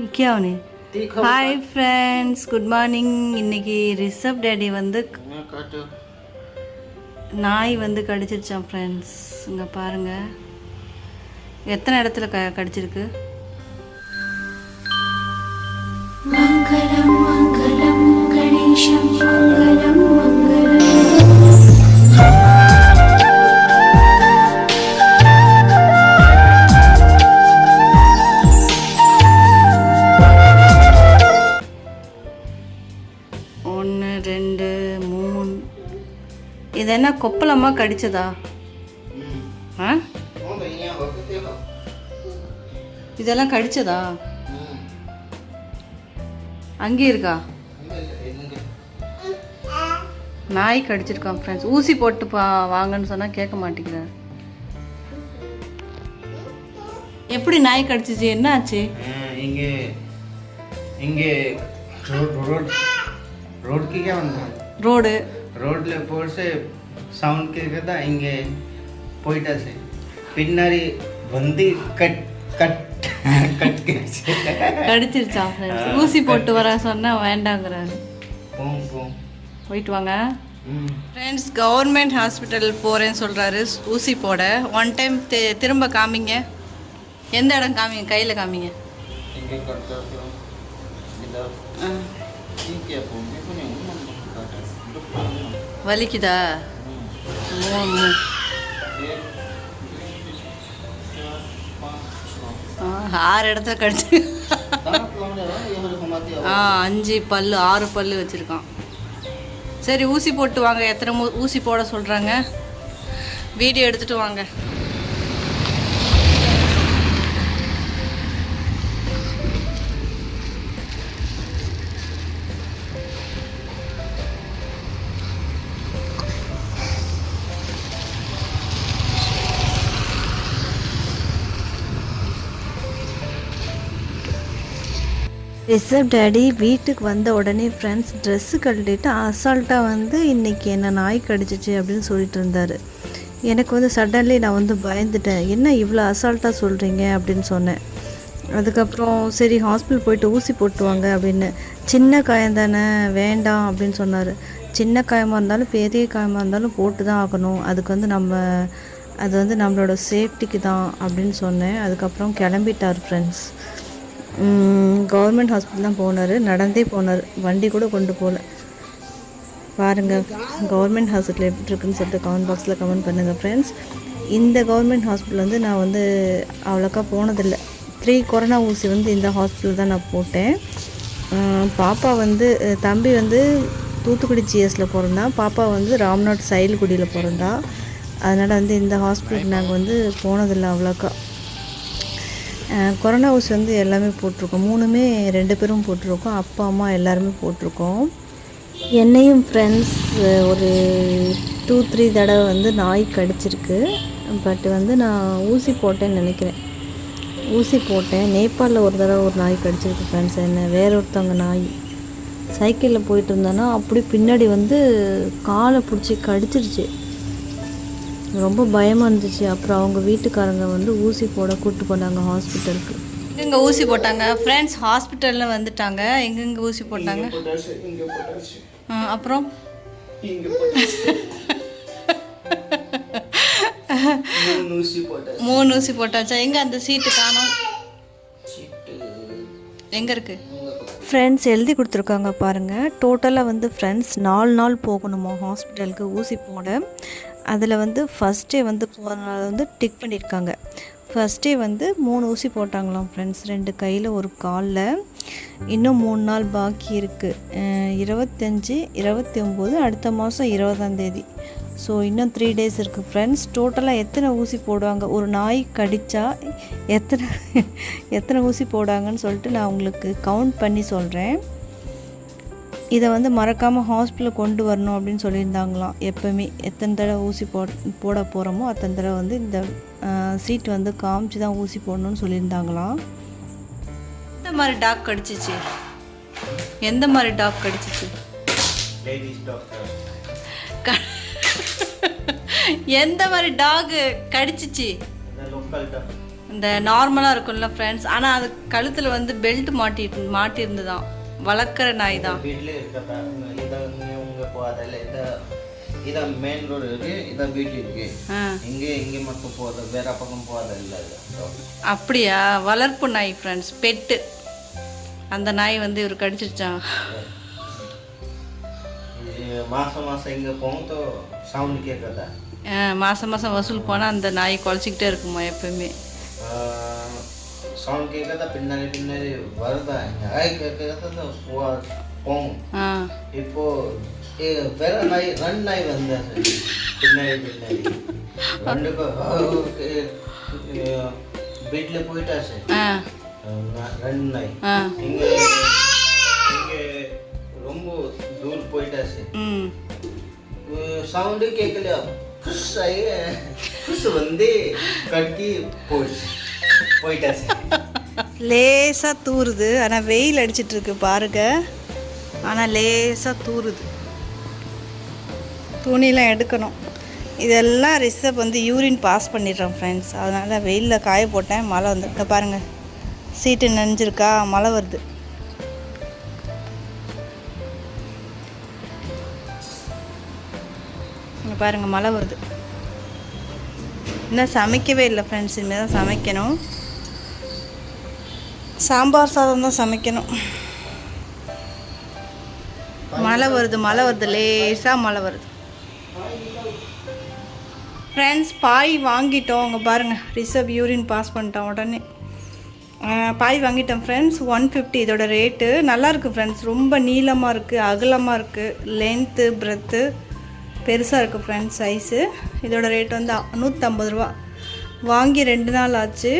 நிக்கியாவனி hi friends good morning இன்னைக்கு Rishabh daddy வந்து நாய் வந்து கடிச்சிருச்சான் ஃப்ரெண்ட்ஸ் இங்கே பாருங்க. எத்தனை இடத்துல க கடிச்சிருக்கு? என்ன கொப்பளமாக கடிச்சதா? ஆ? இதெல்லாம் கடிச்சதா? அங்கே இருக்கா? நாய் கடிச்சிருக்கான் ஃப்ரெண்ட்ஸ் ஊசி போட்டு பா வாங்கன்னு சொன்னால் கேட்க மாட்டேங்கிறார் எப்படி நாய் கடிச்சிச்சு? என்ன ஆச்சு இங்கே இங்கே ரோட் ரோட் ரோட் கே ரோடு. ரோட்ல போட்டு சவுண்ட் கேட்கறதா இங்கே போயிட்டாச்சு. பின்னாடி வந்து கட் கட் கட் கடிச்சிருச்சா ஊசி போட்டு வர சொன்னால் வேண்டாங்கிறாரு. போம் போம் போயிட்டு வாங்க. ஃப்ரெண்ட்ஸ் கவர்மெண்ட் ஹாஸ்பிட்டல் போகிறேன்னு சொல்கிறாரு ஊசி போட. ஒன் டைம் திரும்ப காமிங்க. எந்த இடம் காமிங்க? கையில் காமிங்க. வலிக்குதா? ஆறு இடத்துல கடிச்சு. ஆ அஞ்சு பல்லு ஆறு பல்லு வச்சுருக்கான். சரி ஊசி போட்டு வாங்க. எத்தனை ஊசி போட சொல்கிறாங்க வீடியோ எடுத்துகிட்டு வாங்க. ரிசர்வ் டேடி வீட்டுக்கு வந்த உடனே ஃப்ரெண்ட்ஸ் ட்ரெஸ்ஸு கழட்டிட்டு அசால்ட்டாக வந்து இன்றைக்கி என்ன நாய் கடிச்சிச்சு அப்படின்னு சொல்லிட்டு இருந்தார். எனக்கு வந்து சடன்லி நான் வந்து பயந்துட்டேன். என்ன இவ்வளோ அசால்ட்டாக சொல்கிறீங்க அப்படின்னு சொன்னேன். அதுக்கப்புறம் சரி ஹாஸ்பிட்டல் போயிட்டு ஊசி போட்டுவாங்க அப்படின்னு. சின்ன காயம் தானே வேண்டாம் அப்படின்னு சொன்னார். சின்ன காயமாக இருந்தாலும் பெரிய காயமாக இருந்தாலும் போட்டு தான் ஆகணும். அதுக்கு வந்து நம்ம அது வந்து நம்மளோட சேஃப்டிக்கு தான் அப்படின்னு சொன்னேன். அதுக்கப்புறம் கிளம்பிட்டார் ஃப்ரெண்ட்ஸ் கவர்மெண்ட் ஹாஸ்பிட்டல் தான் போனார். நடந்தே போனார். வண்டி கூட கொண்டு போகல பாருங்கள் கவர்மெண்ட் ஹாஸ்பிட்டல் எப்படி இருக்குன்னு சொல்லிட்டு கமெண்ட் பாக்ஸில் கமெண்ட் பண்ணுங்கள் ஃப்ரெண்ட்ஸ் இந்த கவர்மெண்ட் ஹாஸ்பிட்டல் வந்து நான் வந்து அவ்வளோக்கா போனதில்லை. த்ரீ கொரோனா ஊசி வந்து இந்த ஹாஸ்பிட்டல் தான் நான் போட்டேன். பாப்பா வந்து தம்பி வந்து தூத்துக்குடி ஜிஎஸில் பிறந்தான் பாப்பா வந்து ராம்நாட் சைல்குடியில் பிறந்தா. அதனால் வந்து இந்த ஹாஸ்பிட்டலுக்கு நாங்கள் வந்து போனதில்லை அவ்வளோக்கா. கொரோனா ஊசி வந்து எல்லாமே போட்டிருக்கோம். மூணுமே ரெண்டு பேரும் போட்டிருக்கோம். அப்பா அம்மா எல்லாருமே போட்டிருக்கோம். என்னையும் ஃப்ரெண்ட்ஸ் ஒரு டூ த்ரீ தடவை வந்து நாய் கடிச்சிருக்கு. பட் வந்து நான் ஊசி போட்டேன்னு நினைக்கிறேன். ஊசி போட்டேன். நேபாளில் ஒரு தடவை ஒரு நாய் கடிச்சிருக்கு ஃப்ரெண்ட்ஸ் என்ன வேற ஒருத்தவங்க நாய். சைக்கிளில் போயிட்டு இருந்தேன்னா அப்படி பின்னாடி வந்து காலை பிடிச்சி கடிச்சிருச்சு. ரொம்ப பயமாக இருந்துச்சு. அப்புறம் அவங்க வீட்டுக்காரங்க வந்து ஊசி போட கூப்பிட்டு போனாங்க ஹாஸ்பிட்டலுக்கு. எங்கே ஊசி போட்டாங்க? ஃப்ரெண்ட்ஸ் ஹாஸ்பிட்டலில் வந்துட்டாங்க. எங்கெங்கே ஊசி போட்டாங்க? அப்புறம்? மூணு ஊசி போட்டாச்சா. எங்கே அந்த சீட்டு காணும்? எங்கே இருக்குது ஃப்ரெண்ட்ஸ் எழுதி கொடுத்துருக்காங்க பாருங்கள் டோட்டலாக வந்து ஃப்ரெண்ட்ஸ் நாலு நாள் போகணுமா? ஹாஸ்பிட்டலுக்கு ஊசி போட. அதில் வந்து ஃபஸ்ட் டே வந்து போகிறனால வந்து டிக் பண்ணியிருக்காங்க ஃபஸ்ட்டே வந்து மூணு ஊசி போட்டாங்களாம் ஃப்ரெண்ட்ஸ் ரெண்டு கையில் ஒரு காலில். இன்னும் மூணு நாள் பாக்கி இருக்குது இருபத்தஞ்சி இருபத்தி ஒம்பது அடுத்த மாதம் இருபதாந்தேதி ஸோ இன்னும் த்ரீ டேஸ் இருக்குது ஃப்ரெண்ட்ஸ் டோட்டலாக எத்தனை ஊசி போடுவாங்க? ஒரு நாய் கடித்தா எத்தனை எத்தனை ஊசி போடுவாங்கன்னு சொல்லிட்டு நான் உங்களுக்கு கவுண்ட் பண்ணி சொல்கிறேன் இதை வந்து மறக்காமல் ஹாஸ்பிட்டலில் கொண்டு வரணும் அப்படின்னு சொல்லியிருந்தாங்களாம். எப்போவுமே எத்தனை தடவை ஊசி போ போட போகிறோமோ அத்தனை தடவை வந்து இந்த சீட் வந்து காமிச்சு தான் ஊசி போடணும்னு சொல்லியிருந்தாங்களாம். எந்த மாதிரி டாக் கடிச்சிச்சு? எந்த மாதிரி டாக் கடிச்சிச்சு? எந்த மாதிரி டாகு கடிச்சிச்சு? இந்த நார்மலாக இருக்கும்ல ஃப்ரெண்ட்ஸ் ஆனால் அது கழுத்தில் வந்து பெல்ட் மாட்டி மாட்டியிருந்துதான் வளர்க்குற நாய் தான். வீட்டிலே இருக்கதா இதை இங்கே உங்க போகாதில்ல இதை இதை மெயின் ரோடு இருக்கு இதை வீட்டு இருக்கு. இங்கே இங்கே மட்டும் போகாத வேற பக்கம் போகாதில்ல இது அப்படியா? வளர்ப்பு நாய் ஃப்ரெண்ட்ஸ் பெட்டு. அந்த நாய் வந்து இவர் கடிச்சிருச்சான் இது மாசம் மாசம் இங்கே போகும் சவுண்ட் கேட்கறதா மாதம் மாதம் வசூல் போனால் அந்த நாய் குலைச்சிக்கிட்டே இருக்குமா எப்பவுமே சவுண்ட் கேட்கறதா பின்னாடி பின்னாடி வருதா இங்கே ஆய் கேட்கறதா போகும் ஆ இப்போ ஏ, வேற நாய் ரெண்டு நாய் வந்தாரு பின்னாடி பின்னாடி ரெண்டுக்கும் வீட்டில் போயிட்டாச்சு ஆ நா- ரெண்டு நாய் ஆ இங்க இங்க ரொம்ப தூர் போயிட்டாச்சு ம் சவுண்டு கேட்கலையா புஷ் ஆகி புஷ் வந்து கட்டி போயிடுச்சு போயிட்டாச்சு. லேசாக தூறுது ஆனால் வெயில் அடிச்சிட்டு இருக்கு பாருங்க. ஆனால் லேசாக தூறுது துணிலாம் எடுக்கணும். இதெல்லாம் ரிசப் வந்து யூரின் பாஸ் பண்ணிடுறோம் ஃப்ரெண்ட்ஸ் அதனால் வெயிலில் காய போட்டேன். மழை வந்து இங்க பாருங்கள் சீட்டு நனைஞ்சிருக்கா? மழை வருது. இங்கே பாருங்கள் மழை வருது. இன்னும் சமைக்கவே இல்லை ஃப்ரெண்ட்ஸ் இனிமேல் தான் சமைக்கணும். சாம்பார் சாதம் தான் சமைக்கணும். மழை வருது மழை வருது லேசாக மழை வருது. ஃப்ரெண்ட்ஸ் பாய் வாங்கிட்டோம். அங்கே பாருங்கள் ரிசர்வ் யூரின் பாஸ் பண்ணிட்டோம் உடனே. பாய் வாங்கிட்டோம் ஃப்ரெண்ட்ஸ் ஒன் ஃபிஃப்டி இதோட ரேட்டு நல்லாயிருக்கு ஃப்ரெண்ட்ஸ் ரொம்ப நீளமாக இருக்குது அகலமாக இருக்குது லென்த்து பிரெத்து பெருசாக இருக்குது ஃப்ரெண்ட்ஸ் சைஸு இதோட ரேட் வந்து நூற்றம்பது ரூபா. வாங்கி ரெண்டு நாள் ஆச்சு.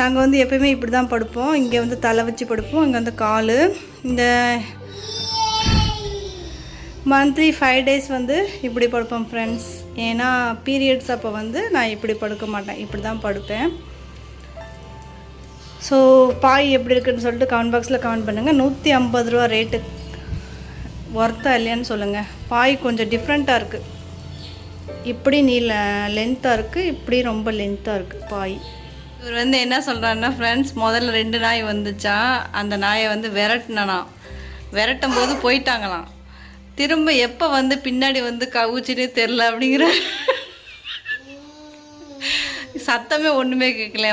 நாங்கள் வந்து எப்பயுமே இப்படி தான் படுப்போம். இங்கே வந்து தலை வச்சு படுப்போம். இங்கே வந்து கால். இந்த மந்த்லி ஃபைவ் டேஸ் வந்து இப்படி படுப்போம் ஃப்ரெண்ட்ஸ் ஏன்னா பீரியட்ஸ் அப்போ வந்து நான் இப்படி படுக்க மாட்டேன். இப்படி தான் படுப்பேன். ஸோ பாய் எப்படி இருக்குன்னு சொல்லிட்டு கமெண்ட் பாக்ஸில் கமெண்ட் பண்ணுங்கள் நூற்றி ஐம்பது ரூபா ரேட்டு ஒர்த்தா இல்லையான்னு சொல்லுங்கள் பாய் கொஞ்சம் டிஃப்ரெண்ட்டாக இருக்குது இப்படி நீ லென்த்தாக இருக்குது இப்படி ரொம்ப லென்த்தாக இருக்குது பாய். இவர் வந்து என்ன சொல்கிறாருன்னா ஃப்ரெண்ட்ஸ் முதல்ல ரெண்டு நாய் வந்துச்சான் அந்த நாயை வந்து விரட்டினானாம் விரட்டும் போது போயிட்டாங்களாம். திரும்ப எப்போ வந்து பின்னாடி வந்து கவுச்சுனே தெரில அப்படிங்கிற சத்தமே ஒன்றுமே கேட்கல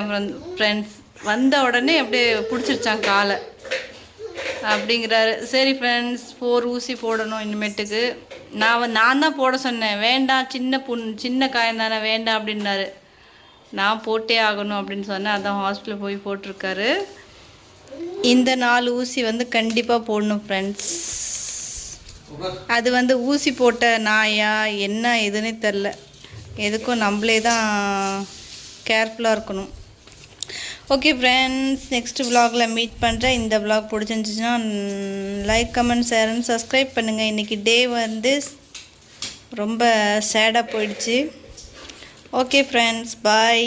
ஃப்ரெண்ட்ஸ் வந்த உடனே அப்படியே பிடிச்சிருச்சான் காலை. அப்படிங்கிறாரு. சரி ஃப்ரெண்ட்ஸ் ஃபோர் ஊசி போடணும் இனிமேட்டுக்கு. நான் நான் தான் போட சொன்னேன். வேண்டாம் சின்ன புண் சின்ன காயம் தானே வேண்டாம் அப்படின்னாரு. நான் போட்டே ஆகணும் அப்படின்னு சொன்னேன். அதான் ஹாஸ்டலில் போய் போட்டிருக்காரு. இந்த நாலு ஊசி வந்து கண்டிப்பாக போடணும் ஃப்ரெண்ட்ஸ் அது வந்து ஊசி போட்ட நாயா என்ன எதுன்னே தெரில எதுக்கும் நம்மளே தான் கேர்ஃபுல்லாக இருக்கணும். ஓகே ஃப்ரெண்ட்ஸ் நெக்ஸ்ட் விலாகில் மீட் பண்ணுறேன் இந்த vlog பிடிச்சிருந்துச்சின்னா like comment share and subscribe பண்ணுங்கள் இன்றைக்கி டே வந்து ரொம்ப சேடாக போயிடுச்சு. Okay friends bye